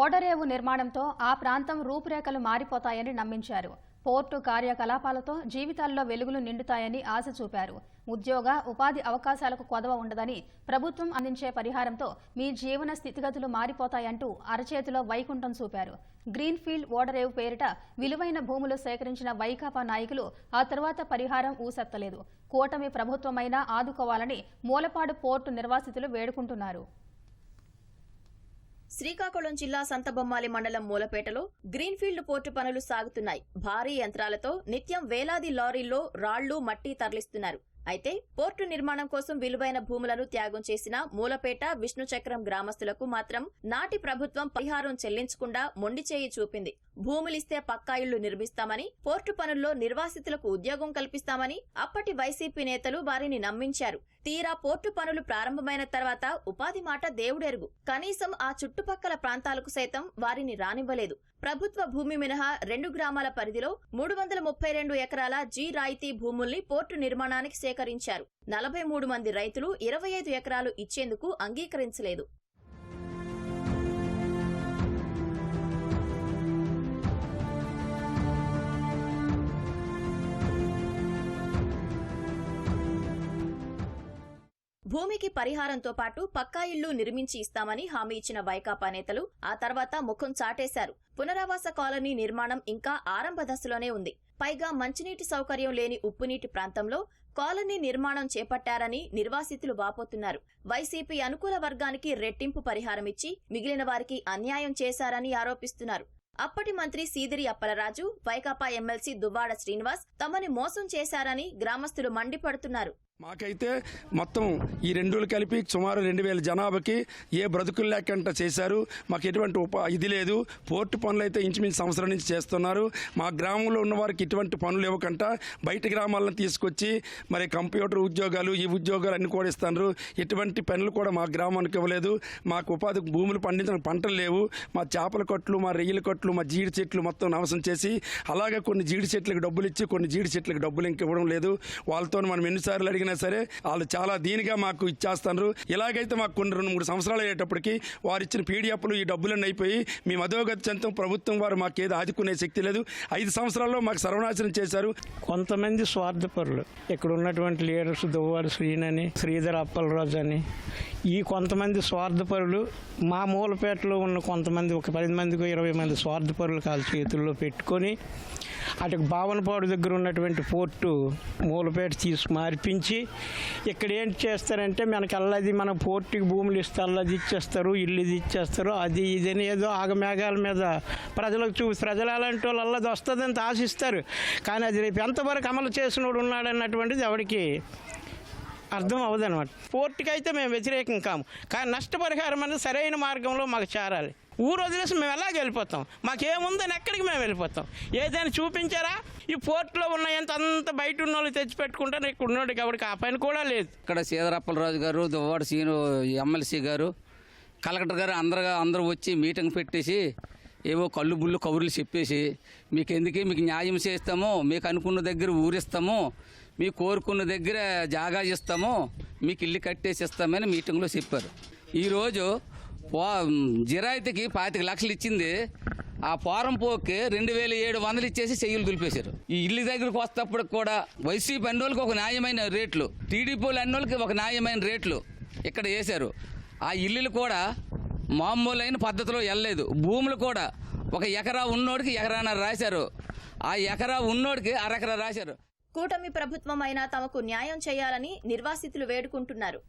ఓడరేవు నిర్మాణంతో ఆ ప్రాంతం రూపురేఖలు మారిపోతాయని నమ్మించారు. పోర్టు కార్యకలాపాలతో జీవితాల్లో వెలుగులు నిండుతాయని ఆశ చూపారు. ఉద్యోగ ఉపాధి అవకాశాలకు కొదవ ఉండదని ప్రభుత్వం అందించే పరిహారంతో మీ జీవన స్థితిగతులు మారిపోతాయంటూ అరచేతిలో వైకుంఠం చూపారు. గ్రీన్ఫీల్డ్ ఓడరేవు పేరిట విలువైన భూములు సేకరించిన వైకాపా నాయకులు ఆ తర్వాత పరిహారం ఊసెత్తలేదు. కూటమి ప్రభుత్వమైనా ఆదుకోవాలని మూలపాడు పోర్టు నిర్వాసితులు వేడుకుంటున్నారు. శ్రీకాకుళం జిల్లా సంతబొమ్మాలి మండలం మూలపేటలో గ్రీన్ఫీల్డ్ పోర్టు పనులు సాగుతున్నాయి. భారీ యంత్రాలతో నిత్యం వేలాది లారీల్లో రాళ్ళు మట్టి తరలిస్తున్నారు. అయితే పోర్టు నిర్మాణం కోసం విలువైన భూములను త్యాగం చేసిన మూలపేట విష్ణుచక్రం గ్రామస్తులకు మాత్రం నాటి ప్రభుత్వం పరిహారం చెల్లించకుండా మొండి చేయి చూపింది. భూములిస్తే పక్కా ఇళ్ళు నిర్మిస్తామని పోర్టు పనుల్లో నిర్వాసితులకు ఉద్యోగం కల్పిస్తామని అప్పటి వైసీపీ నేతలు వారిని నమ్మించారు. తీరా పోర్టు పనులు ప్రారంభమైన తర్వాత ఉపాధి మాట దేవుడెరుగు. కనీసం ఆ చుట్టుపక్కల ప్రాంతాలకు సైతం వారిని రానివ్వలేదు. ప్రభుత్వ భూమి మినహా రెండు గ్రామాల పరిధిలో మూడు వందల ముప్పై రెండు ఎకరాల జీ రాయితీ భూముల్ని పోర్టు నిర్మాణానికి సేకరించారు. నలభై మూడు మంది రైతులు ఇరవై ఐదు ఎకరాలు ఇచ్చేందుకు అంగీకరించలేదు. భూమికి పరిహారంతో పాటు పక్కా ఇళ్ళు నిర్మించి ఇస్తామని హామీ ఇచ్చిన వైకాపా నేతలు ఆ తర్వాత ముఖం చాటేశారు. పునరావాస కాలనీ నిర్మాణం ఇంకా ఆరంభ దశలోనే ఉంది. పైగా మంచినీటి సౌకర్యం లేని ఉప్పునీటి ప్రాంతంలో కాలనీ నిర్మాణం చేపట్టారని నిర్వాసితులు వాపోతున్నారు. వైసీపీ అనుకూల వర్గానికి రెట్టింపు పరిహారం ఇచ్చి మిగిలిన వారికి అన్యాయం చేశారని ఆరోపిస్తున్నారు. అప్పటి మంత్రి సీదిరి అప్పలరాజు వైకాపా ఎమ్మెల్సీ దువ్వాడ శ్రీనివాస్ తమని మోసం చేశారని గ్రామస్తులు మండిపడుతున్నారు. మాకైతే మొత్తం ఈ రెండు కలిపి సుమారు రెండు వేల జనాభాకి ఏ బ్రతుకులు లేకుండా చేశారు. మాకు ఎటువంటి ఉప ఇది లేదు. పోర్టు పనులు అయితే ఇంచుమించు సంవత్సరం నుంచి చేస్తున్నారు. మా గ్రామంలో ఉన్న వారికి ఇటువంటి పనులు ఇవ్వకుండా బయట గ్రామాలను తీసుకొచ్చి మరి కంప్యూటర్ ఉద్యోగాలు ఈ ఉద్యోగాలు అన్ని కూడా ఇస్తున్నారు ఎటువంటి పనులు కూడా మా గ్రామానికి ఇవ్వలేదు. మాకు ఉపాధి భూములు పండించిన పంటలు లేవు. మా చేపల కొట్లు మా రొయ్యల కొట్లు మా జీడి చెట్లు మొత్తం నాశనం చేసి అలాగే కొన్ని జీడి చెట్లకు డబ్బులు ఇచ్చి కొన్ని జీడి చెట్లకు డబ్బులు ఇంక ఇవ్వడం లేదు. వాళ్ళతో మనం ఎన్నిసార్లు అడిగిన సరే వాళ్ళు చాలా దీనిగా మాకు ఇచ్చేస్తున్నారు. ఇలాగైతే మాకు కొన్ని రెండు మూడు సంవత్సరాలు అయ్యేటప్పటికి వారు ఇచ్చిన పీడిఎఫ్లు ఈ డబ్బులన్నీ అయిపోయి మేము అధోగతి చెందుతాం ప్రభుత్వం వారు మాకు ఏది ఆదుకునే శక్తి లేదు. ఐదు సంవత్సరాల్లో మాకు సర్వనాశనం చేశారు. కొంతమంది స్వార్థపరులు. ఇక్కడ ఉన్నటువంటి లీడర్స్ దువ్వారు శ్రీనని శ్రీధర్ అప్పలరాజు అని ఈ కొంతమంది స్వార్థపరులు మా మూలపేటలో ఉన్న కొంతమంది ఒక పది మందికి ఇరవై మంది స్వార్థపరులు కాళ్ళ చేతుల్లో పెట్టుకొని అటు భావనపాడు దగ్గర ఉన్నటువంటి పోర్టు మూలపేట తీసి మార్పించి ఇక్కడ ఏంటి చేస్తారంటే మనకి అల్లది మన పోర్టుకి భూములు ఇస్తే అల్లది ఇచ్చేస్తారు ఇల్లు ఇది ఇచ్చేస్తారు అది ఇదని ఏదో ఆగమేఘాల మీద ప్రజలకు చూ ప్రజలు అలాంటి వాళ్ళు అల్లది వస్తుందని ఆశిస్తారు. కానీ అది రేపు ఎంతవరకు అమలు చేసినోడు ఉన్నాడన్నటువంటిది ఎవరికి అర్థం అవ్వదన్నమాట పోర్టుకి అయితే మేము వ్యతిరేకం కాము. కానీ నష్టపరిహారం అనేది సరైన మార్గంలో మాకు చేరాలి. ఊరు వదిలేసి మేము ఎలాగ వెళ్ళిపోతాం? మాకేముందని ఎక్కడికి మేము వెళ్ళిపోతాం? ఏదైనా చూపించారా? ఈ పోర్టులో ఉన్నంత అంత బయట ఉన్న వాళ్ళు తెచ్చిపెట్టుకుంటారు ఇక్కడ ఉన్నాడు ఎవరికి ఆ పని కూడా లేదు. ఇక్కడ సీదరప్పలరాజు గారు దువ్వాడ సీను ఎమ్మెల్సీ గారు కలెక్టర్ గారు అందరు అందరూ వచ్చి మీటింగ్ పెట్టేసి ఏవో కళ్ళు బుళ్ళు కబుర్లు చెప్పేసి మీకు ఎందుకే మీకు న్యాయం చేస్తాము. మీకు అనుకున్న దగ్గర ఊరిస్తాము. మీ కోరుకున్న దగ్గర జాగా ఇస్తాము మీకు ఇల్లు కట్టేసి ఇస్తామని మీటింగ్లో చెప్పారు. ఈరోజు పో జిరాయితీకి పాతిక లక్షలు ఇచ్చింది. ఆ పోరం పోకి రెండు వేల ఏడు వందలు ఇచ్చేసి చెయ్యలు దులిపేశారు. ఈ ఇల్లు దగ్గరకు వస్తప్పుడు కూడా వైసీపీ అన్నోళ్ళకి ఒక న్యాయమైన రేట్లు టీడీపీ అన్నోళ్ళకి ఒక న్యాయమైన రేట్లు ఇక్కడ వేశారు. ఆ ఇల్లులు కూడా మామూలైన పద్ధతిలో వెళ్ళలేదు. భూములు కూడా ఒక ఎకరా ఉన్నోడికి ఎకరాన్నర రాశారు. ఆ ఎకరా ఉన్నోడికి అరెకరా రాశారు. కూటమి ప్రభుత్వం అయినా తమకు న్యాయం చేయాలని నిర్వాసితులు వేడుకుంటున్నారు.